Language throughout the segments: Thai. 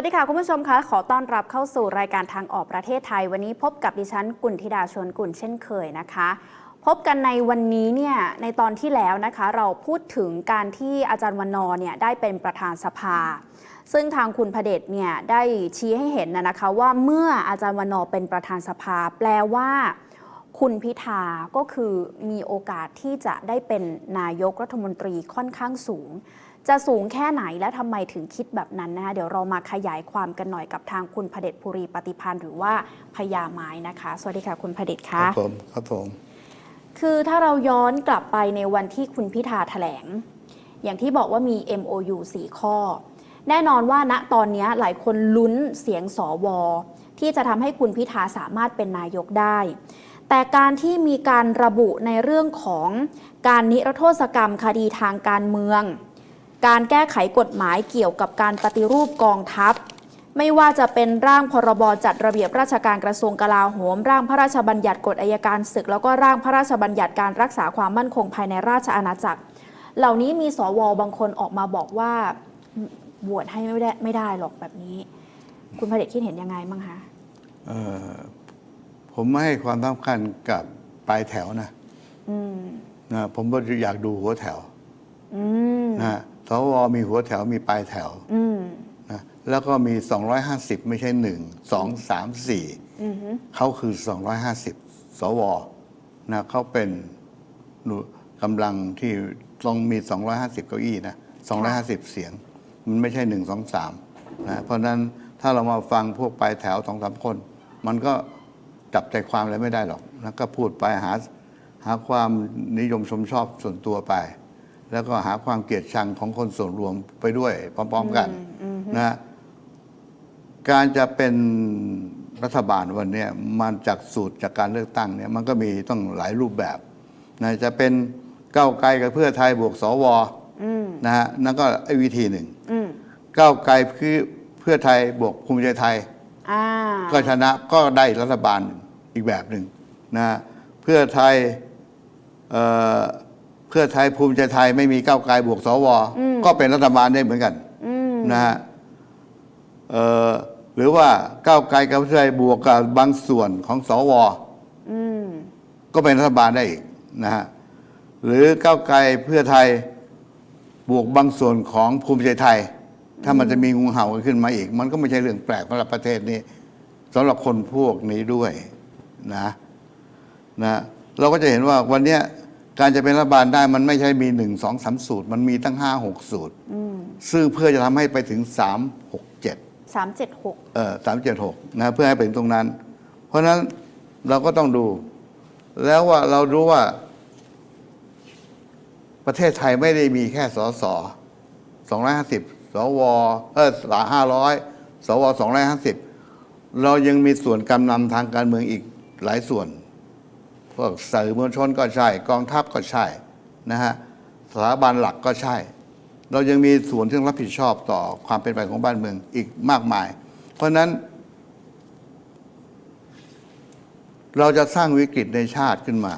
วัสดีค่ะ คุณผู้ชมคะ ขอต้อนรับเข้าสู่รายการทางออกประเทศไทย วันนี้พบกับดิฉันกุลธิดาชวนกุลเช่นเคยนะคะ พบกันในวันนี้เนี่ยในตอนที่แล้วนะคะ เราพูดถึงการที่อาจารย์วันนอเนี่ยได้เป็นประธานสภา ซึ่งทางคุณพเดชเนี่ยได้ชี้ให้เห็นนะคะ ว่าเมื่ออาจารย์วันนอเป็นประธานสภา แปลว่าคุณพิธาก็คือมีโอกาสที่จะได้เป็นนายกรัฐมนตรีค่อนข้างสูง จะสูงแค่ไหนและทำไมถึงคิดแบบนั้นนะคะเดี๋ยวเรามาขยายความกันหน่อยกับทางคุณพเดชภูรีปฏิพันธ์หรือว่าพญาไม้นะคะ สวัสดีค่ะคุณพเดชครัคะบผมครับผมคือถ้าเราย้อนกลับไปในวันที่คุณพิธาแถลง อย่างที่บอกว่ามี MOU 4 ข้อ แน่นอนว่าณตอนนี้หลายคนลุ้นเสียงสวที่จะทำให้คุณพิธาสามารถเป็นนายกได้ แต่การที่มีการระบุในเรื่องของการนิรโทษกรรมคดีทางการเมือง การแก้ไขกฎหมายเกี่ยวกับการปฏิรูปกองทัพ ไม่ว่าจะเป็นร่างพรบจัดระเบียบราชการกระทรวงกลาโหม ร่างพระราชบัญญัติกฎอายการศึก แล้วก็ร่างพระราชบัญญัติการรักษาความมั่นคงภายในราชอาณาจักร เหล่านี้มีสวบางคนออกมาบอกว่าบวชให้ไม่ได้ไม่ได้หรอกแบบนี้ คุณพระเดชคิดเห็นยังไงบ้างคะเอ่อผมไม่ให้ความสำคัญกับปลายแถวนะอืมนะผมก็อยากดูหัวแถวอืมนะ สวมีหัวแถวมีปลายแถวอืมนะแล้วก็มี 250 ไม่ใช่หนึ่งสองสามสี่อืมฮึเขาคือ 250 สวนะเขาเป็นหน่วยกำลังที่ต้องมี 250 เก้าอี้นะ250 เสียง มันไม่ใช่หนึ่งสองสามนะเพราะฉะนั้นถ้าเรามาฟังพวกปลายแถวสองสามคน มันก็จับใจความอะไรไม่ได้หรอกแล้วก็พูดไปหาหาความนิยมชมชอบส่วนตัวไป แล้วก็หาความเกลียดชังของคนส่วนรวมไปด้วยพร้อม ๆ กันนะการจะเป็นรัฐบาลวันเนี้ยมันจากสูตรจากการเลือกตั้งเนี่ยมันก็มีต้องหลายรูปแบบนะจะเป็นก้าวไกลกับเพื่อไทยบวกสวอืมนะฮะนั่นก็ไอ้วิธีหนึ่งอืมก้าวไกลคือเพื่อไทยบวกภูมิใจไทยอ่าก็ชนะก็ได้รัฐบาลอีกแบบหนึ่งนะเพื่อไทย เอ่อเพื่อไทยภูมิใจไทยไม่มีก้าวไกลบวกสวก็เป็นรัฐบาลได้เหมือนกันอืมนะฮะเอ่อหรือว่าก้าวไกลกับเพื่อไทยบวกกับบางส่วนของสวอืมก็เป็นรัฐบาลได้อีกนะฮะหรือก้าวไกลเพื่อไทยบวกบางส่วนของภูมิใจไทย ถ้ามันจะมีงูเห่ากันขึ้นมาอีก มันก็ไม่ใช่เรื่องแปลกสำหรับประเทศนี้สำหรับคนพวกนี้ด้วยนะนะเราก็จะเห็นว่าวันเนี้ย การจะเป็นรัฐบาลได้มันไม่ใช่มีหนึ่งสองสามสูตร มันมีตั้งห้าหกสูตรอืมซึ่งเพื่อจะทำให้ไปถึงสามหกเจ็ดสามเจ็ดหกเอ่อสามเจ็ดหกนะเพื่อให้ไปถึงตรงนั้น เพราะฉะนั้นเราก็ต้องดู แล้วว่าเรารู้ว่า ประเทศไทยไม่ได้มีแค่สสสองร้อยห้าสิบสวเออห้าร้อยสวสองร้อยห้าสิบเรายังมีส่วนกำนำทางการเมืองอีกหลายส่วนพ วกสื่อมวลชนก็ใช่ กองทัพก็ใช่นะฮะสถาบันหลักก็ใช่ เรายังมีส่วนที่ต้องรับผิดชอบต่อความเป็นไปของบ้านเมืองอีกมากมาย เพราะฉะนั้น เราจะสร้างวิกฤตในชาติขึ้นมา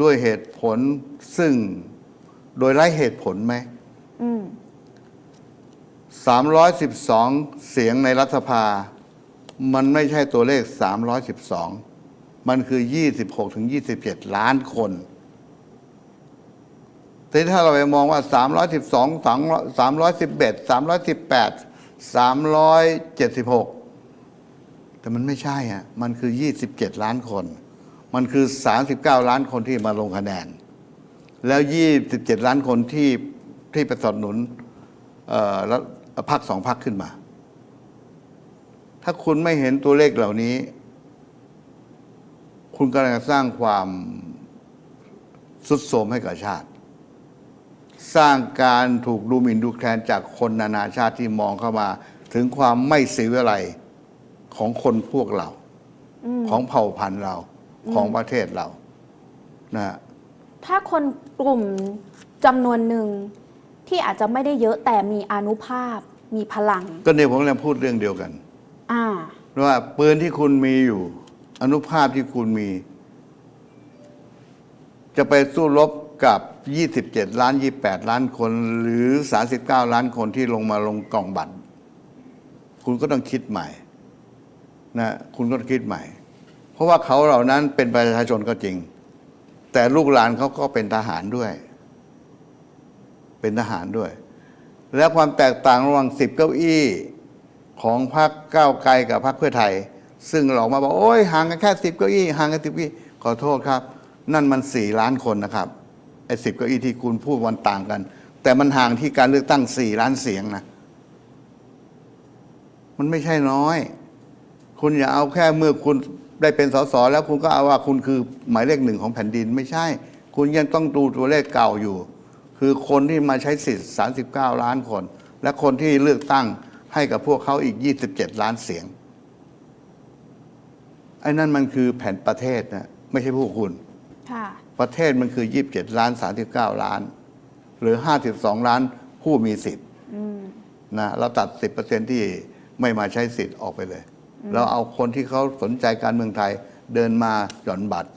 ด้วยเหตุผลซึ่งโดยไร้เหตุผลไหมอืม312เสียงในรัฐสภา มันไม่ใช่ตัวเลข312มั มันคือ 26 ถึง 27 ล้านคนแต่ถ้าเราไปมองว่า 312 311 318 376 แต่มันไม่ใช่อะมันคือ 27 ล้านคน มันคือ 39 ล้านคนที่มาลงคะแนน แล้ว 27 ล้านคนที่ที่ไปสนับสนุนเอ่อแล้วพักสองพักขึ้นมา ถ้าคุณไม่เห็นตัวเลขเหล่านี้ คุณกำลังสร้างความสุดโทรมให้กับชาติ สร้างการถูกดูหมิ่นดูแคลนจากคนนานาชาติที่มองเข้ามา ถึงความไม่เสียเวลาของคนพวกเราของเผ่าพันธุ์เราของประเทศเรานะถ้าคนกลุ่มจำนวนหนึ่งที่อาจจะไม่ได้เยอะแต่มีอานุภาพมีพลัง ก็เนี่ยผมกำลังพูดเรื่องเดียวกัน อ่าว่าปืนที่คุณมีอยู่ อนุภาพที่คุณมี จะไปสู้รบกับ 27 ล้าน 28 ล้านคน หรือ 39 ล้านคนที่ลงมาลงกล่องบัตร คุณก็ต้องคิดใหม่นะคุณก็ต้องคิดใหม่ เพราะว่าเขาเหล่านั้นเป็นประชาชนก็จริง แต่ลูกหลานเขาก็เป็นทหารด้วย เป็นทหารด้วย แล้วความแตกต่างระหว่างสิบเก้าอี้ของพรรคก้าวไกลกับพรรคเพื่อไทย ซึ่งเรามาบอกโอ้ยห่างกันแค่สิบเก้าอี้ห่างกันสิบเก้าอี้ขอโทษครับ นั่นมันสี่ล้านคนนะครับไอ้สิบเก้าอี้ที่คุณพูดวันต่างกัน แต่มันห่างที่การเลือกตั้งสี่ล้านเสียงนะมันไม่ใช่น้อย คุณอย่าเอาแค่เมื่อคุณได้เป็นสสแล้วคุณก็เอาว่าคุณคือหมายเลขหนึ่งของแผ่นดินไม่ใช่ คุณยังต้องดูตัวเลขเก่าอยู่ คือคนที่มาใช้สิทธิ์ 39 ล้านคน และคนที่เลือกตั้งให้กับพวกเขาอีก 27 ล้านเสียง ไอ้นั่นมันคือแผ่นประเทศนะไม่ใช่พวกคุณ ค่ะ ประเทศมันคือ 27 ล้าน 39 ล้าน หรือ 52 ล้านผู้มีสิทธิ์นะเราตัด 10%ที่ไม่มาใช้สิทธิ์ออกไปเลย เราเอาคนที่เขาสนใจการเมืองไทยเดินมาหย่อนบัตร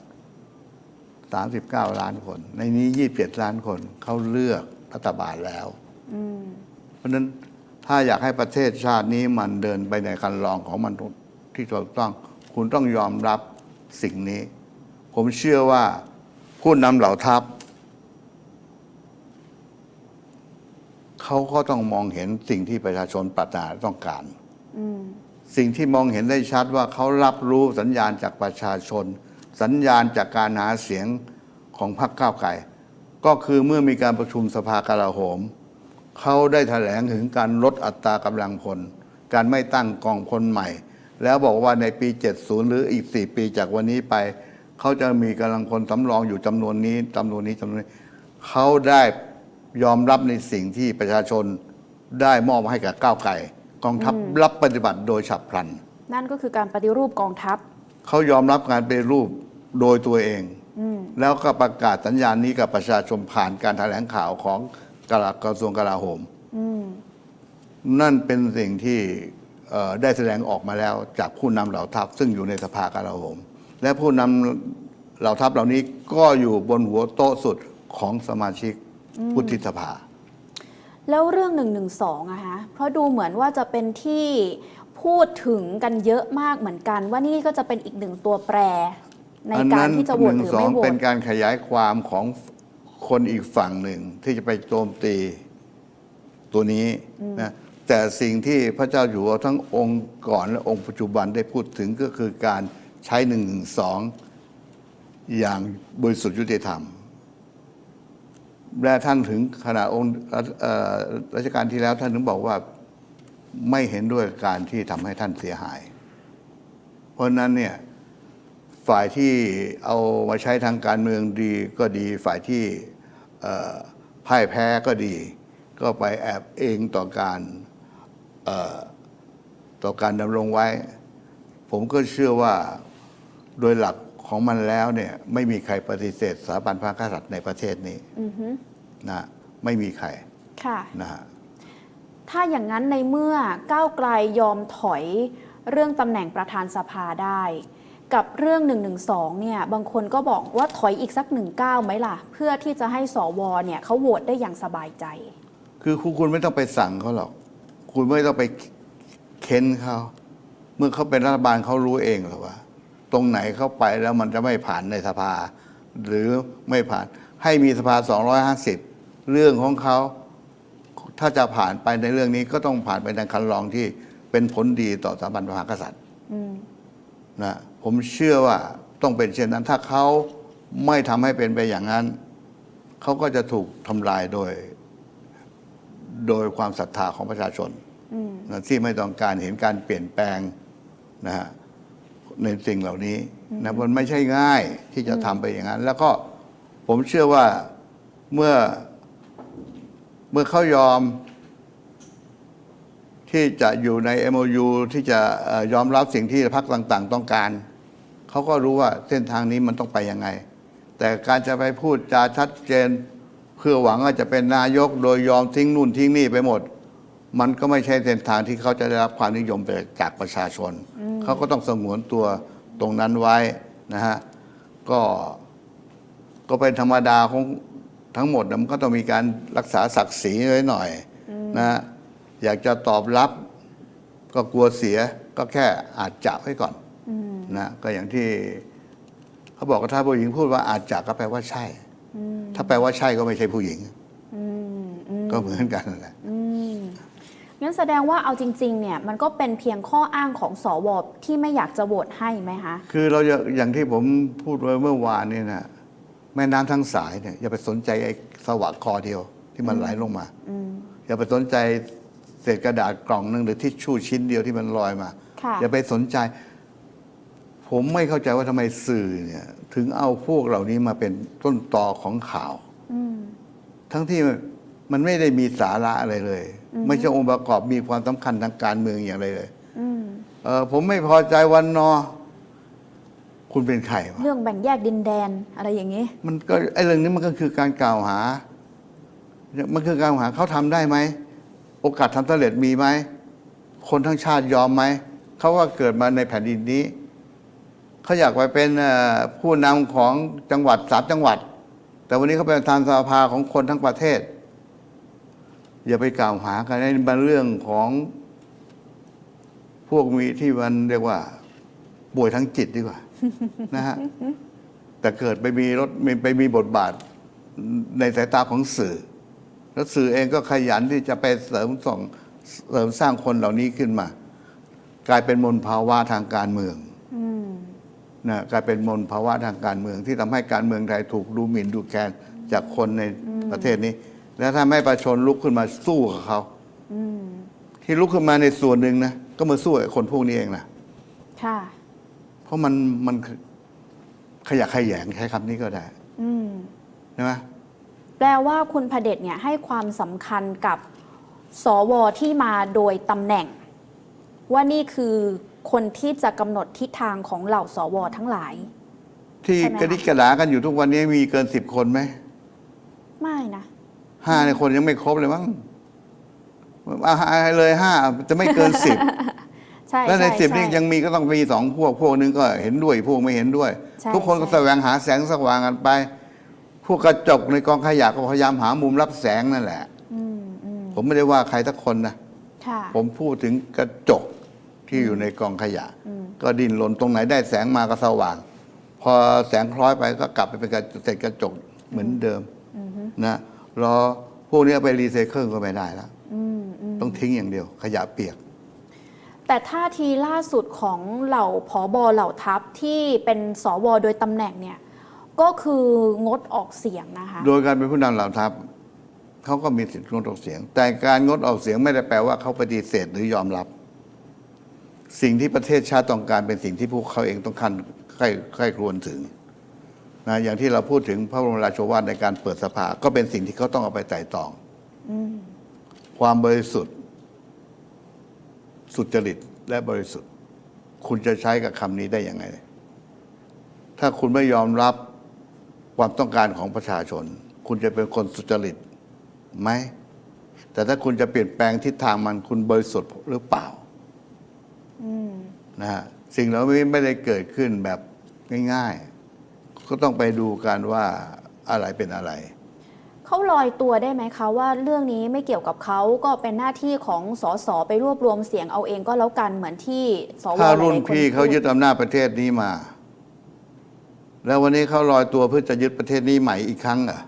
39 ล้านคน ในนี้ 27 ล้านคนเขาเลือกรัฐบาลแล้วเพราะฉะนั้นถ้าอยากให้ประเทศชาตินี้มันเดินไปในคันลองของมันที่ถูกต้อง คุณต้องยอมรับสิ่งนี้ ผมเชื่อว่าผู้นำเหล่าทัพเขาก็ต้องมองเห็นสิ่งที่ประชาชนปรารถนาต้องการสิ่งที่มองเห็นได้ชัดว่าเขารับรู้สัญญาณจากประชาชน สัญญาณจากการหาเสียงของพรรคก้าวไกลก็คือเมื่อมีการประชุมสภากลาโหม เขาได้แถลงถึงการลดอัตรากำลังพล การไม่ตั้งกองพลใหม่ แล้วบอกว่าในปี 70 หรืออีก 4 ปีจากวันนี้ไป เขาจะมีกำลังพลสำรองอยู่จำนวนนี้จำนวนนี้จำนวนนี้เขาได้ยอมรับในสิ่งที่ประชาชนได้มอบให้กับก้าวไกลกองทัพรับปฏิบัติโดยฉับพลัน นั่นก็คือการปฏิรูปกองทัพ เขายอมรับการเป็นรูปโดยตัวเองแล้วก็ประกาศสัญญาณนี้กับประชาชนผ่านการแถลงข่าวของกระกระทรวงกลาโหมนั่นเป็นสิ่งที่เอ่อ ได้แสดงออกมาแล้วจากผู้นำเหล่าทัพ ซึ่งอยู่ในสภากลาโหมและผู้นำเหล่าทัพเหล่านี้ก็อยู่บนหัวโต๊ะสุดของสมาชิกวุฒิสภา แล้วเรื่อง1นึอะฮะเพราะดูเหมือนว่าจะเป็นที่พูดถึงกันเยอะมากเหมือนกัน ว่านี่ก็จะเป็นอีกหนึ่งตัวแปร ในการที่จะโหวตหรือไม่โหวเป็ตนการขยายความของคนอีกฝั่งหนึ่งที่จะไปโจมตีตัวนี้นะ แต่สิ่งที่พระเจ้าอยู่หัวทั้งองค์ก่อนและองค์ปัจจุบันได้พูดถึงก็คือการใช้หนึ่งสองอย่างบริสุทธิยุติธรรม และท่านถึงขณะองค์รัชกาลที่แล้วท่านถึงบอกว่าไม่เห็นด้วยการที่ทำให้ท่านเสียหาย เพราะนั้นเนี่ยฝ่ายที่เอามาใช้ทางการเมืองดีก็ดีฝ่ายที่พ่ายแพ้ก็ดี ก็ไปแอบเองต่อการ ต่อการดำรงไว้ ผมก็เชื่อว่าโดยหลักของมันแล้วเนี่ยไม่มีใครปฏิเสธสถาบันพระมหากษัตริย์ในประเทศนี้นะไม่มีใครค่ะนะฮะถ้าอย่างนั้นในเมื่อก้าวไกลยอมถอยเรื่องตำแหน่งประธานสภาได้ กับเรื่อง1นึเนี่ยบางคนก็บอกว่าถอยอีกสักหนึ่งก้าวไหมล่ะ เพื่อที่จะให้สวเนี่ยเขาโหวตได้อย่างสบายใจ คือคุณคุณไม่ต้องไปสั่งเขาหรอก คุณไม่ต้องไปเค้นเขา เมื่อเขาเป็นรัฐบาลเขารู้เองหรอว่า ตรงไหนเข้าไปแล้วมันจะไม่ผ่านในสภา หรือไม่ผ่าน ให้มีสภา 250 เรื่องของเขาถ้าจะผ่านไปในเรื่องนี้ก็ต้องผ่านไปในคันลองที่เป็นผลดีต่อสถาบันพระมหากษัตริย์นะผมเชื่อว่าต้องเป็นเช่นนั้น ถ้าเขาไม่ทำให้เป็นไปอย่างนั้น เขาก็จะถูกทำลายโดย โดยความศรัทธาของประชาชนนะที่ไม่ต้องการเห็นการเปลี่ยนแปลงนะฮะในสิ่งเหล่านี้นะมันไม่ใช่ง่ายที่จะทำไปอย่างนั้น แล้วก็ผมเชื่อว่าเมื่อเมื่อเขายอม ที่จะอยู่ใน MOU ที่จะเอ่อยอมรับสิ่งที่พรรคต่าง ๆ ต้องการเขาก็รู้ว่าเส้นทางนี้มันต้องไปยังไง แต่การจะไปพูดจาชัดเจน เพื่อหวังว่าจะเป็นนายกโดยยอมทิ้งนู่นทิ้งนี่ไปหมด มันก็ไม่ใช่เส้นทางที่เขาจะได้รับความนิยมไปจากประชาชน เขาก็ต้องสงวนตัวตรงนั้นไว้นะฮะก็ก็เป็นธรรมดาของทั้งหมดนะมันก็ต้องมีการรักษาศักดิ์ศรีไว้หน่อยนะฮะอยากจะตอบรับ ก็กลัวเสียก็แค่อาจจะไว้ก่อนนะก็อย่างที่ เขาบอกว่าถ้าผู้หญิงพูดว่าอาจจะก็แปลว่าใช่ ถ้าแปลว่าใช่ก็ไม่ใช่ผู้หญิงอืมอืมก็เหมือนกันนั่นแหละอืมงั้นแสดงว่าเอาจริง ๆ เนี่ยมันก็เป็นเพียงข้ออ้างของสวที่ไม่อยากจะโหวตให้ไหมคะ คือเราจะอย่างที่ผมพูดไว้เมื่อวานนี่นะแม่น้ำทั้งสายเนี่ยอย่าไปสนใจไอ้สวะคอเดียวที่มันไหลลงมาอืมอย่าไปสนใจเศษกระดาษกล่องหนึ่งหรือทิชชู่ชิ้นเดียวที่มันลอยมาค่ะอย่าไปสนใจ ผมไม่เข้าใจว่าทำไมสื่อเนี่ย ถึงเอาพวกเหล่านี้มาเป็นต้นตอของข่าวอืมทั้งที่มันไม่ได้มีสาระอะไรเลย ไม่ใช่องค์ประกอบมีความสำคัญทางการเมืองอย่างไรเลยอืมเออผมไม่พอใจวันนอ คุณเป็นใครวะเรื่องแบ่งแยกดินแดนอะไรอย่างนี้ มันก็ไอ้เรื่องนี้มันก็คือการกล่าวหา มันคือการกล่าวหาเขาทำได้ไหม โอกาสทำสำเร็จมีไหม คนทั้งชาติยอมไหม เขาว่าเกิดมาในแผ่นดินนี้ เขาอยากไปเป็นผู้นำของจังหวัดสามจังหวัด แต่วันนี้เขาเป็นประธานสภาของคนทั้งประเทศ อย่าไปกล่าวหากันในบางเรื่องของพวกมีที่มันเรียกว่าป่วยทั้งจิตดีกว่า นะฮะแต่เกิดไปมีรถไปมีบทบาทในสายตาของสื่อ แล้วสื่อเองก็ขยันที่จะไปเสริมส่งเสริมสร้างคนเหล่านี้ขึ้นมา กลายเป็นมลภาวะทางการเมือง นะกลายเป็นมลภาวะทางการเมืองที่ทำให้การเมืองไทยถูกดูหมิ่นดูแคลนจากคนในประเทศนี้ แล้วถ้าไม่ประชาชนลุกขึ้นมาสู้กับเขาอืมที่ลุกขึ้นมาในส่วนหนึ่งนะก็มาสู้กับคนพวกนี้เองนะค่ะเพราะมันมันขยะแขยงใช้คำนี้ก็ได้อืมใช่ไหมแปลว่าคุณพเดชเนี่ยให้ความสำคัญกับสวที่มาโดยตำแหน่ง ว่านี่คือ คนที่จะกำหนดทิศทางของเหล่าสวทั้งหลาย ที่ใช่ไหมคะกระดิกกระดากันอยู่ทุกวันนี้มีเกินสิบคนไหมไม่นะ ห้าในยคนยังไม่ครบเลยมั้งเอาให้เลยห้าจะไม่เกินสิบ ใช่แล้วในช่สิบนี่ช่ ยังมีก็ต้องมีสองพวก พวกหนึงก็เห็นด้วยพวกไม่เห็นด้วย ใช่ทุกคนก็ใช่ แสวงหาแสงสว่างกันไป พวกกระจกในกองขยะก็พยายามหามุมรับแสงนั่นแหละ อืมอืมผมไม่ได้ว่าใครสักคนนะค่ะ ผมพูดถึงกระจก ที่อยู่ในกองขยะอืมก็ดิ้นรนตรงไหนได้แสงมาก็สว่าง พอแสงคล้อยไปก็กลับไปเป็นกระเศษกระจกเหมือนเดิมอืมนะรอพวกนี้เอาไปรีไซเคิลก็ไม่ได้แล้วอืมอืมต้องทิ้งอย่างเดียว ขยะเปียก แต่ท่าทีล่าสุดของเหล่าผอบอเหล่าทัพที่เป็นสวโดยตำแหน่งเนี่ย ก็คืองดออกเสียงนะคะ โดยการเป็นผู้นำเหล่าทัพเขาก็มีสิทธิ์งดออกเสียง แต่การงดออกเสียงไม่ได้แปลว่าเขาปฏิเสธหรือยอมรับ สิ่งที่ประเทศชาติต้องการเป็นสิ่งที่พวกเขาเองต้องคันใกล้ใกล้ครวญถึงนะอย่างที่เราพูดถึงพระบรมราโชวาทในการเปิดสภา ก็เป็นสิ่งที่เขาต้องเอาไปไต่ตองอความบริสุทธิ์ สุจริตและบริสุทธิ์ คุณจะใช้กับคำนี้ได้ยังไง ถ้าคุณไม่ยอมรับความต้องการของประชาชน คุณจะเป็นคนสุจริตไหมแต่ถ้าคุณจะเปลี่ยนแปลงทิศทางมันคุณบริสุทธิ์หรือเปล่า นะฮะสิ่งเหล่านี้ไม่ได้เกิดขึ้นแบบง่าย ๆ ก็ต้องไปดูกันว่าอะไรเป็นอะไรเขาลอยตัวได้ไหมคะว่าเรื่องนี้ไม่เกี่ยวกับเขาก็เป็นหน้าที่ของสสไปรวบรวมเสียงเอาเองก็แล้วกันเหมือนที่สวถ้าหลายๆรุ่นคนพี่เขายึดพูอำนาจประเทศนี้มา แล้ววันนี้เขาลอยตัวเพื่อจะยึดประเทศนี้ใหม่อีกครั้งเหรอะ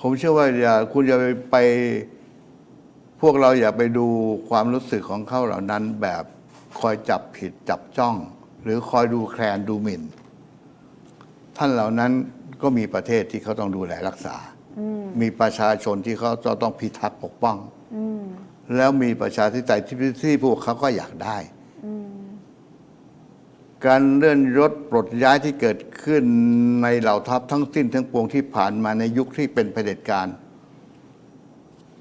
ผมเชื่อว่าอย่าคุณอย่าไปไป พวกเราอย่าไปดูความรู้สึกของเขาเหล่านั้นแบบคอยจับผิดจับจ้อง หรือคอยดูแคลนดูหมิ่น ท่านเหล่านั้นก็มีประเทศที่เขาต้องดูแลรักษาอืมมีประชาชนที่เขาจะต้องพิทักษ์ปกป้องอืมแล้วมีประชาธิปไตยที่ที่พวกเขาก็อยากได้อืมการเลื่อนยศปลดย้ายที่เกิดขึ้นในเหล่าทัพทั้งสิ้นทั้งปวงที่ผ่านมาในยุคที่เป็นเผด็จการ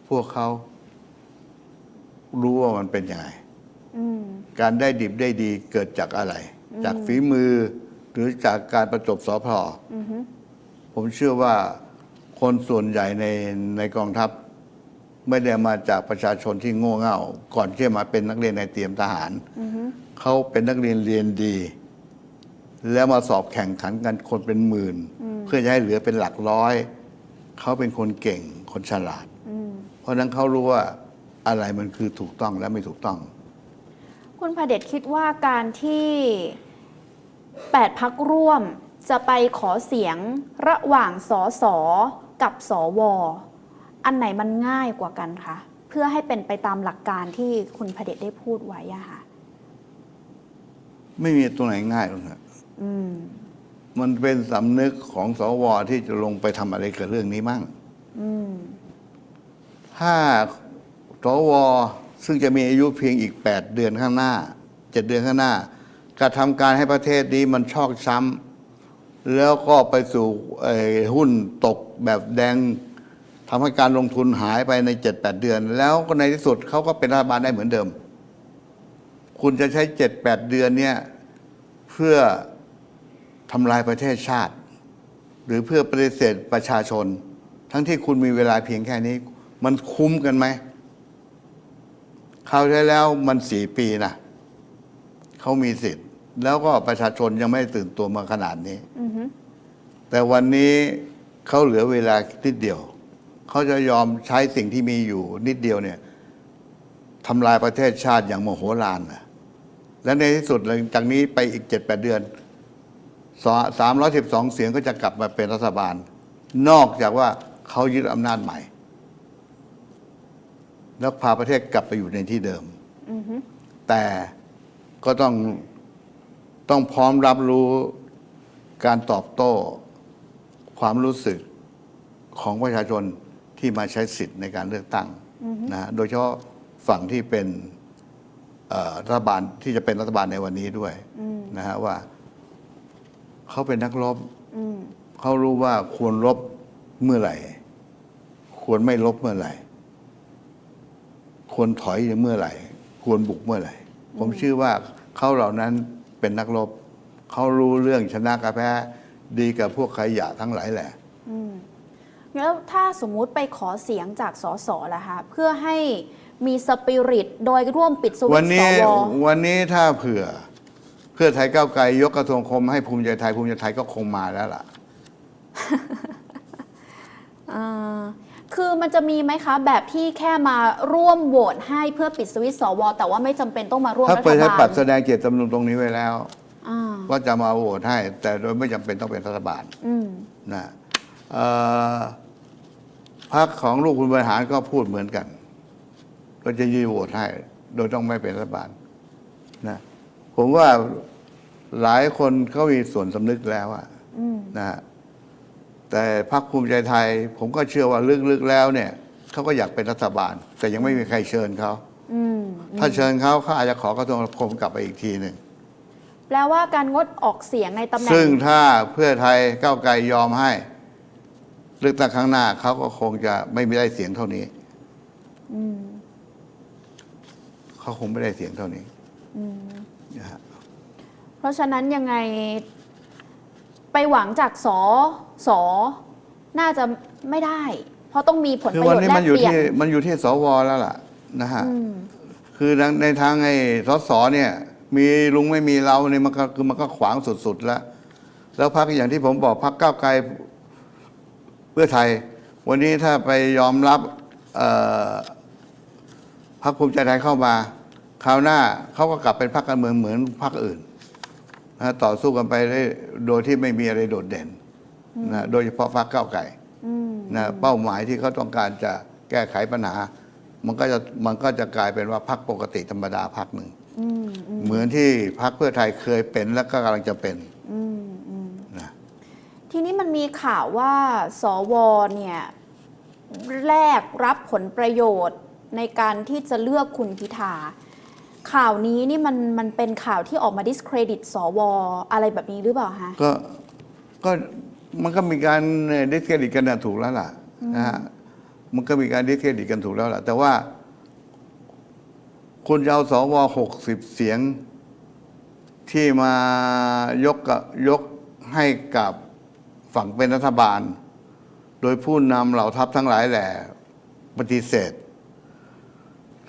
พวกเขา รู้ว่ามันเป็นยังไงอืมการได้ดิบได้ดีเกิดจากอะไร จากฝีมือหรือจากการประจบสอพออือฮึผมเชื่อว่าคนส่วนใหญ่ในในกองทัพ ไม่ได้มาจากประชาชนที่โง่เง่า ก่อนที่จะมาเป็นนักเรียนในเตรียมทหารอือฮึเขาเป็นนักเรียนเรียนดี แล้วมาสอบแข่งขันกันคนเป็นหมื่น เพื่อจะให้เหลือเป็นหลักร้อย เขาเป็นคนเก่งคนฉลาดอืมเพราะฉะนั้นเขารู้ว่า อะไรมันคือถูกต้องและไม่ถูกต้อง คุณพระเดชคิดว่าการที่แปดพักร่วมจะไปขอเสียงระหว่างสสกับสวอันไหนมันง่ายกว่ากันคะเพื่อให้เป็นไปตามหลักการที่คุณพระเดชได้พูดไว้อะค่ะไม่มีตัวไหนง่ายหรอกนะอืมมันเป็นสำนึกของสวที่จะลงไปทำอะไรกับเรื่องนี้มั่งอืมถ้า สวซึ่งจะมีอายุเพียงอีก 8 เดือนข้างหน้า 7 เดือนข้างหน้ากระทำการให้ประเทศนี้มันชอกช้ำแล้วก็ไปสู่หุ้นตกแบบแดงทำให้การลงทุนหายไปใน 7-8 เดือน แล้วก็ในที่สุดเขาก็เป็นรัฐบาลได้เหมือนเดิม คุณจะใช้ 7-8 เดือนเนี่ยเพื่อทำลายประเทศชาติ หรือเพื่อปฏิเสธประชาชน ทั้งที่คุณมีเวลาเพียงแค่นี้ มันคุ้มกันไหม คราวที่แล้วมันสี่ปีนะเขามีสิทธิ์ แล้วก็ประชาชนยังไม่ได้ตื่นตัวมาขนาดนี้อือฮึแต่วันนี้เขาเหลือเวลานิดเดียว เขาจะยอมใช้สิ่งที่มีอยู่ นิดเดียวเนี่ยทำลายประเทศชาติอย่างโมโหลานนะและในที่สุดหลังจากนี้ไปอีกเจ็ดแปดเดือนสามร้อยสิบสองเสียงก็จะกลับมาเป็นรัฐบาล นอกจากว่าเขายึดอำนาจใหม่ แล้วพาประเทศกลับไปอยู่ในที่เดิมอือฮึแต่ก็ต้องต้องพร้อมรับรู้การตอบโต้ ความรู้สึกของประชาชนที่มาใช้สิทธิ์ในการเลือกตั้งนะฮะโดยเฉพาะฝั่งที่เป็นเอ่อรัฐบาลที่จะเป็นรัฐบาลในวันนี้ด้วยนะฮะว่า เขาเป็นนักรบอืมเขารู้ว่าควรรบเมื่อไหร่ ควรไม่รบเมื่อไหร่ ควรถอยเมื่อไหร่ ควรบุกเมื่อไหร่ ผมเชื่อว่าเขาเหล่านั้นเป็นนักรบเขารู้เรื่องชนะกับแพ้ดีกับพวกขยะทั้งหลายแหละอืมแล้วถ้าสมมุติไปขอเสียงจากสสล่ะคะเพื่อให้มีสปิริตโดยร่วมปิดสวิวัตนช์สนี้ววันนี้ถ้าเผื่อ เพื่อไทยก้าวไกลยกกระทรวงคมให้ภูมิใจไทยภูมิใจไทยก็คงมาแล้วล่ะอ่า คือมันจะมีไหมคะ แบบที่แค่มาร่วมโหวตให้เพื่อปิดสวิตช์สว แต่ว่าไม่จำเป็นต้องมาร่วมถ้ารัปฐระชาบาปัลตย์แสดงเจตจำนงตรงนี้ไว้แล้ว อ่าว่าจะมาโหวตให้ แต่โดยไม่จำเป็นต้องเป็นรัฐบาลอืมนะเอ่อพักของลูกคุณบริหารก็พูดเหมือนกันก็จะยืนโหวตให้ โดยต้องไม่เป็นรัฐบาลนะผมว่าหลายคนเขามีส่วนสำนึกแล้วอะอืม นะฮะ แต่พรรคภูมิใจไทย ผมก็เชื่อว่าลึกๆแล้วเนี่ยเขาก็อยากเป็นรัฐบาล แต่ยังไม่มีใครเชิญเขาอืมถ้าเชิญเขาเขาอาจจะขอกระทรวงคมกลับไปอีกทีหนึ่งแปลว่าการงดออกเสียงในตำแหน่งซึ่งถ้าเพื่อไทยก้าวไกลยอมให้เลือกตั้งครั้งหน้าเขาก็คงจะไม่ได้เสียงเท่านี้อืมเขาคงไม่ได้เสียงเท่านี้อืมนะฮะ เพราะฉะนั้นยังไง ไปหวังจากสอสอน่าจะไม่ได้ เพราะต้องมีผลคือประวันโยชน์นี้แลมักนอยู่เปลี่ยนที่มันอยู่ที่สวแล้วล่ะนะฮะ อืมคือในทางไอ้สสเนี่ย มีลุงไม่มีเราเนี่ยมันก็คือมันก็ขวางสุดๆแล้ว แล้วพักอย่างที่ผมบอกพักก้าวไกลเพื่อไทย วันนี้ถ้าไปยอมรับเอ่อพักภูมิใจไทยเข้ามา คราวหน้าเขาก็กลับเป็นพรรคการเมืองเหมือนพรรคอื่น นะต่อสู้กันไปได้โดยที่ไม่มีอะไรโดดเด่นนะโดยเฉพาะพรรคก้าวไกลอืมนะเป้าหมายที่เขาต้องการจะแก้ไขปัญหา มันก็จะมันก็จะกลายเป็นว่าพรรคปกติธรรมดาพรรคหนึ่งอืมอืมเหมือนที่พรรคเพื่อไทยเคยเป็นและก็กำลังจะเป็นอืมอืมนะทีนี้มันมีข่าวว่าสวเนี่ยแลกรับผลประโยชน์ในการที่จะเลือกคุณพิธา ข่าวนี้นี่มันมันเป็นข่าวที่ออกมา discredit สวอะไรแบบนี้หรือเปล่าคะก็ก็มันก็มีการดิสเครดิตกันนะถูกแล้วล่ะนะฮะมันก็มีการดิสเครดิตกันถูกแล้วล่ะ แต่ว่า คุณจะเอาสวหกสิบเสียง ที่มายกกับยกให้กับฝั่งเป็นรัฐบาล โดยผู้นำเหล่าทัพทั้งหลายแหละปฏิเสธ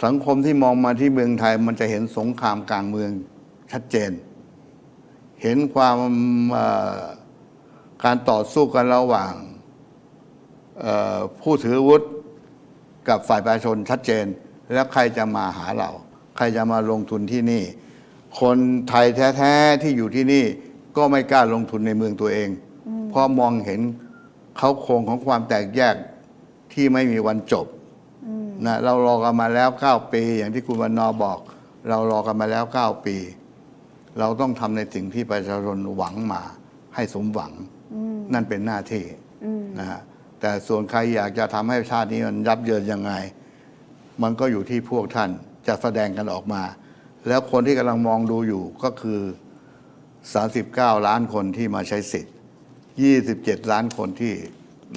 สังคมที่มองมาที่เมืองไทยมันจะเห็นสงครามกลางเมืองชัดเจน เห็นความเอ่อการต่อสู้กันระหว่างเอ่อผู้ถืออาวุธกับฝ่ายประชาชนชัดเจน แล้วใครจะมาหาเรา ใครจะมาลงทุนที่นี่ คนไทยแท้ๆที่อยู่ที่นี่ก็ไม่กล้าลงทุนในเมืองตัวเอง เพราะมองเห็นเขาโครงของความแตกแยกที่ไม่มีวันจบ นะเรารอกันมาแล้ว 9 ปี อย่างที่คุณวันนอบอก เรารอกันมาแล้ว 9 ปี เราต้องทำในสิ่งที่ประชาชนหวังมา ให้สมหวังนั่นเป็นหน้าที่นะฮะแต่ส่วนใครอยากจะทำให้ชาตินี้มันยับเยินยังไง มันก็อยู่ที่พวกท่านจะแสดงกันออกมา แล้วคนที่กำลังมองดูอยู่ก็คือ 39 ล้านคนที่มาใช้สิทธิ์ 27 ล้านคนที่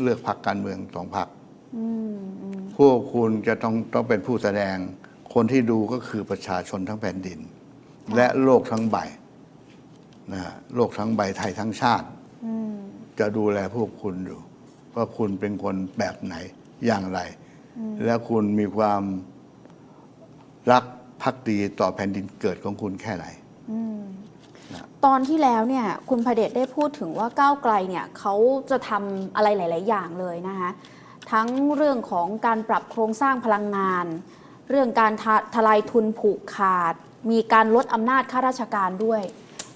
เลือกพรรคการเมืองสองพรรคพ วกคุณจะต้องต้องเป็นผู้แสดง คนที่ดูก็คือประชาชนทั้งแผ่นดิน และโลกทั้งใบนะฮะโลกทั้งใบไทยทั้งชาติจะดูแลพวกคุณอยู่ ว่าคุณเป็นคนแบบไหนอย่างไร และคุณมีความรักภักดีต่อแผ่นดินเกิดของคุณแค่ไหนตอนที่แล้วเนี่ยคุณพระเดชได้พูดถึงว่าก้าวไกลเนี่ยเขาจะทำอะไรหลาย ๆ อย่างเลยนะคะ ทั้งเรื่องของการปรับโครงสร้างพลังงาน เรื่องการททลายทุนผูกขาด มีการลดอำนาจข้าราชการด้วย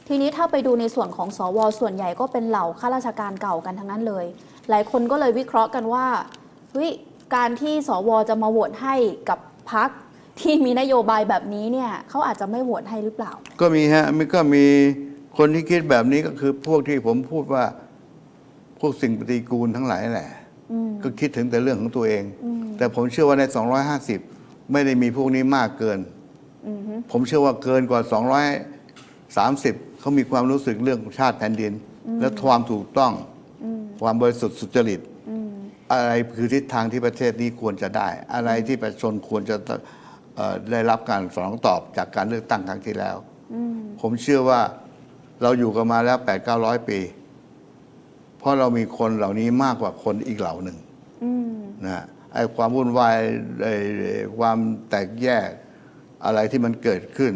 ทีนี้ถ้าไปดูในส่วนของสวส่วนใหญ่ก็เป็นเหล่าข้าราชการเก่ากันทั้งนั้นเลย หลายคนก็เลยวิเคราะห์กันว่าเฮ้ยการที่สวจะมาโหวตให้กับพักที่มีนโยบายแบบนี้เนี่ยเขาอาจจะไม่โหวตให้หรือเปล่า ก็มีฮะมันก็มีคนที่คิดแบบนี้ก็คือพวกที่ผมพูดว่าพวกสิ่งปฏิกูลทั้งหลายแหละ ก็คิดถึงแต่เรื่องของตัวเอง แต่ผมเชื่อว่าใน 250 ไม่ได้มีพวกนี้มากเกิน ผมเชื่อว่าเกินกว่า 230 เขามีความรู้สึกเรื่องชาติแผ่นดิน และความถูกต้อง ความบริสุทธิ์สุจริต อะไรคือทิศทางที่ประเทศนี้ควรจะได้ อะไรที่ประชาชนควรจะเอ่อได้รับการสนองตอบจากการเลือกตั้งครั้งที่แล้ว ผมเชื่อว่าเราอยู่กันมาแล้วแปดเก้าร้อยปีเพ ราะเรามีคนเหล่านี้มากกว่าคนอีกเหล่าหนึ่งนะไอ้ความวุ่นวายไอ้ความแตกแยกอะไรที่มันเกิดขึ้น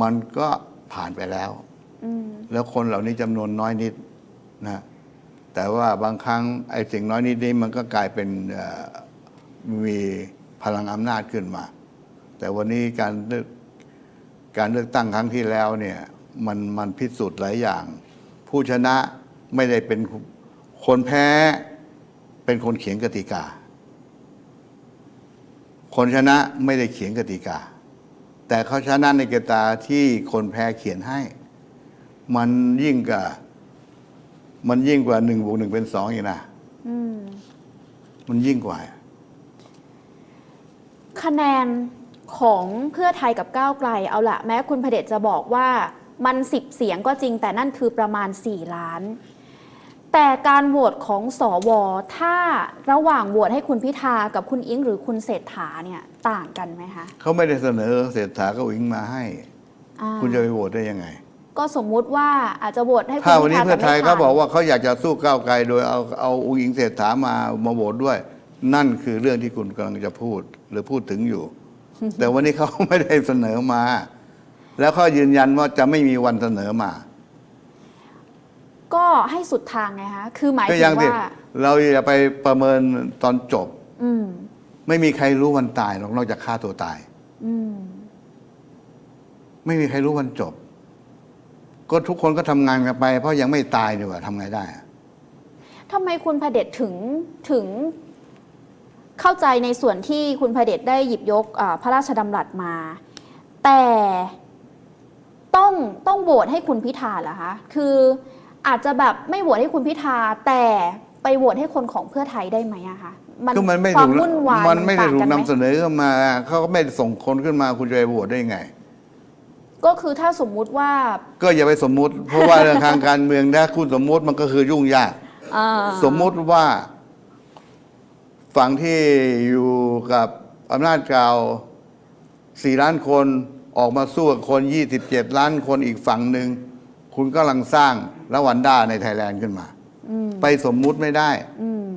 มันก็ผ่านไปแล้วแล้วคนเหล่านี้จำนวนน้อยนิดนะแต่ว่าบางครั้งไอ้สิ่งน้อยนิดนี้มันก็กลายเป็นเอ่อมีพลังอำนาจขึ้นมา แต่วันนี้การเลือกการเลือกตั้งครั้งที่แล้วเนี่ย มันมันพิสูจน์หลายอย่าง ผู้ชนะไม่ได้เป็นคนแพ้เป็นคนเขียนกติกา คนชนะไม่ได้เขียนกติกา แต่เขาชนะในกติกาที่คนแพ้เขียนให้ มันยิ่งกว่ามันยิ่งกว่าหนึ่งบวกหนึ่งเป็นสองอีกนะมันยิ่งกว่า คะแนนของเพื่อไทยกับก้าวไกล เอาละแม้คุณพเดชจะบอกว่า มันสิบเสียงก็จริง แต่นั่นคือประมาณ 4 ล้าน แต่การโหวตของสอวอถ้าระหว่างโหวตให้คุณพิธากับคุณอิงหรือคุณเศรษฐาเนี่ยต่างกันไหมคะเขาไม่ได้เสนอเศรษฐาก็วิ่งมาให้ อ่าคุณจะไปโหวตได้ยังไง ก็สมมุติว่าอาจจะโหวตให้คุณถ้าวันพินี้ธาเพื่อไทยบม่เขาผ่นบอกว่าเขาอยากจะสู้ก้าวไกลโดยเอาเอาอุ้งอิงเศรษฐามามาโหวตด้วย นั่นคือเรื่องที่คุณกำลังจะพูดหรือพูดถึงอยู่ แต่วันนี้เขาไม่ได้เสนอมา แล้วเขายืนยันว่าจะไม่มีวันเสนอมา ก็ให้สุดทางไงคะคือหมายก็ถึยังงที่ว่า เราอย่าไปประเมินตอนจบ อืม ไม่มีใครรู้วันตายหรอกนอกจากฆ่าตัวตาย อืม ไม่มีใครรู้วันจบ ก็ทุกคนก็ทำงานกันไป เพราะยังไม่ตายดีกว่าทำไงได้อะทำไมคุณพเดชถึงถึง เข้าใจในส่วนที่คุณพเดชได้หยิบยกอ่าพระราชดำรัสมา แต่ ต้องต้องโหวตให้คุณพิธาเหรอคะ คืออาจจะแบบไม่โหวตให้คุณพิธาแต่ไปโหวตให้คนของเพื่อไทยได้ไหมอะคะคือมันไม่ความถูกวุ่นวายมันไม่ได้ต่างถูกกันไหมนำเสนอเข้ามาเขาก็ไม่ได้ส่งคนขึ้นมาคุณจะไปโหวตได้ยังไง ก็คือถ้าสมมุติว่าก็อย่าไปสมมุติ เพราะว่าเรื่องทางการเมืองถ้าคุณสมมุติมันก็คือยุ่งยาก อ่าสมมุติว่า ฝั่งที่อยู่กับอำนาจเก่าสี่ล้านคน ออกมาสู้กับคน 27 ล้านคนอีกฝั่งหนึ่ง คุณกำลังสร้างละวันด้าในไทยแลนด์ขึ้นมาไปสมมุติไม่ได้ อืม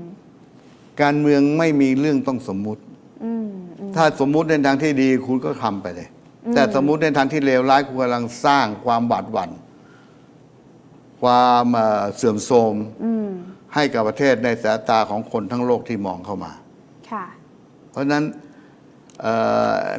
การเมืองไม่มีเรื่องต้องสมมุติ อืมอืมถ้าสมมุติในทางที่ดีคุณก็ทำไปเลย แต่สมมุติในทางที่เลวร้ายคุณกำลังสร้างความบาดหวั่นความเอ่อเสื่อมโทรมอืมให้กับประเทศในสายตาของคนทั้งโลกที่มองเข้ามา ค่ะ เพราะฉะนั้นเอ่อ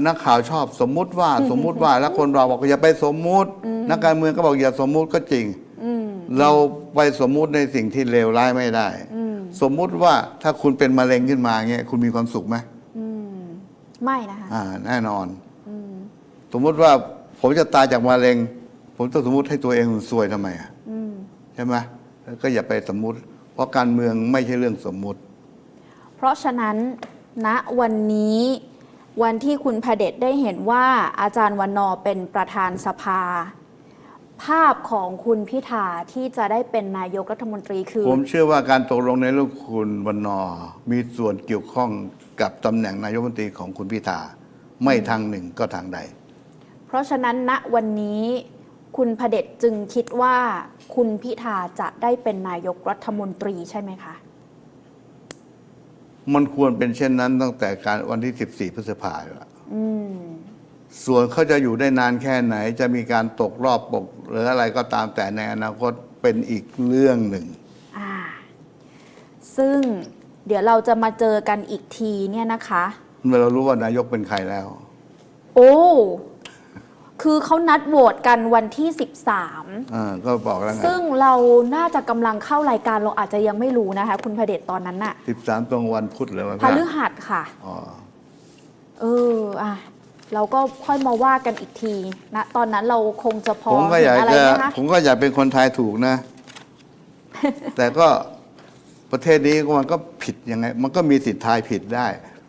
นักข่าวชอบสมมุติว่าสมมุติว่าแล้วคนเราบอกอย่าไปสมมุติ นักการเมืองก็บอกอย่าสมมุติก็จริงอืมเราไปสมมุติในสิ่งที่เลวร้ายไม่ได้อืมสมมุติว่าถ้าคุณเป็นมะเร็งขึ้นมาเงี้ยคุณมีความสุขไหมอืมไม่นะคะอ่าแน่นอนอืมสมมุติว่าผมจะตายจากมะเร็ง ผมต้องสมมุติให้ตัวเองซวยทำไมอะอืมใช่ไหมแล้วก็อย่าไปสมมุติ เพราะการเมืองไม่ใช่เรื่องสมมุติ เพราะฉะนั้นณวันนี้ วันที่คุณพเดชได้เห็นว่าอาจารย์วันนอร์เป็นประธานสภา ภาพของคุณพิธาที่จะได้เป็นนายกรัฐมนตรีคือ ผมเชื่อว่าการตกลงในเรื่องคุณวันนอร์มีส่วนเกี่ยวข้องกับตำแหน่งนายกรัฐมนตรีของคุณพิธาไม่ทางหนึ่งก็ทางใด เพราะฉะนั้นณวันนี้คุณพเดชจึงคิดว่าคุณพิธาจะได้เป็นนายกรัฐมนตรีใช่ไหมคะ มันควรเป็นเช่นนั้นตั้งแต่การวันที่ 14 พฤษภาคมแล้วอืมส่วนเขาจะอยู่ได้นานแค่ไหน จะมีการตกรอบปกหรืออะไรก็ตามแต่ในอนาคตเป็นอีกเรื่องหนึ่ง อ่า ซึ่งเดี๋ยวเราจะมาเจอกันอีกทีเนี่ยนะคะ เมื่อเรารู้ว่านายกเป็นใครแล้ว โอ้ คือเขานัดโหวตกันวันที่ 13 อ่าก็บอกแล้วไงซึ่งเราน่าจะกำลังเข้ารายการเราอาจจะยังไม่รู้นะคะ คุณพเดชตอนนั้นน่ะ13ตรงวันพุธเลยวันพฤหัสค่ะ อ๋อเอออะเราก็ค่อยมาว่ากันอีกทีนะตอนนั้นเราคงจะพอผมก็เห็อนยากอะไรจะนะคะ ผมก็อยากเป็นคนทายถูกนะ แต่ก็ประเทศนี้มันก็ผิดยังไง มันก็มีสิทธิ์ทายผิดได้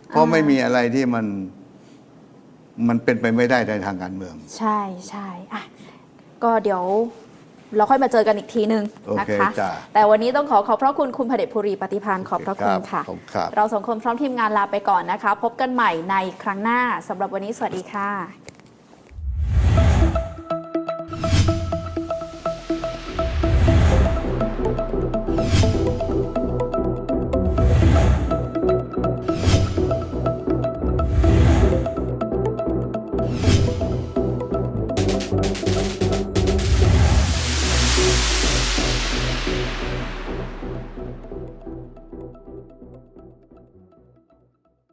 เพราะไม่มีอะไรที่มัน มันเป็นไปไม่ได้ในทางการเมือง ใช่ใช่อะก็เดี๋ยวเราค่อยมาเจอกันอีกทีนึงโอนะเคคะจ้ะแต่วันนี้ต้องขอขอบพระคุณคุณพเดชภูริปฏิพานขอบพระคุณค่ะขอบณครับเราสองคนพร้อมทีมงานลาไปก่อนนะคะ พบกันใหม่ในครั้งหน้าสำหรับวันนี้สวัสดีค่ะ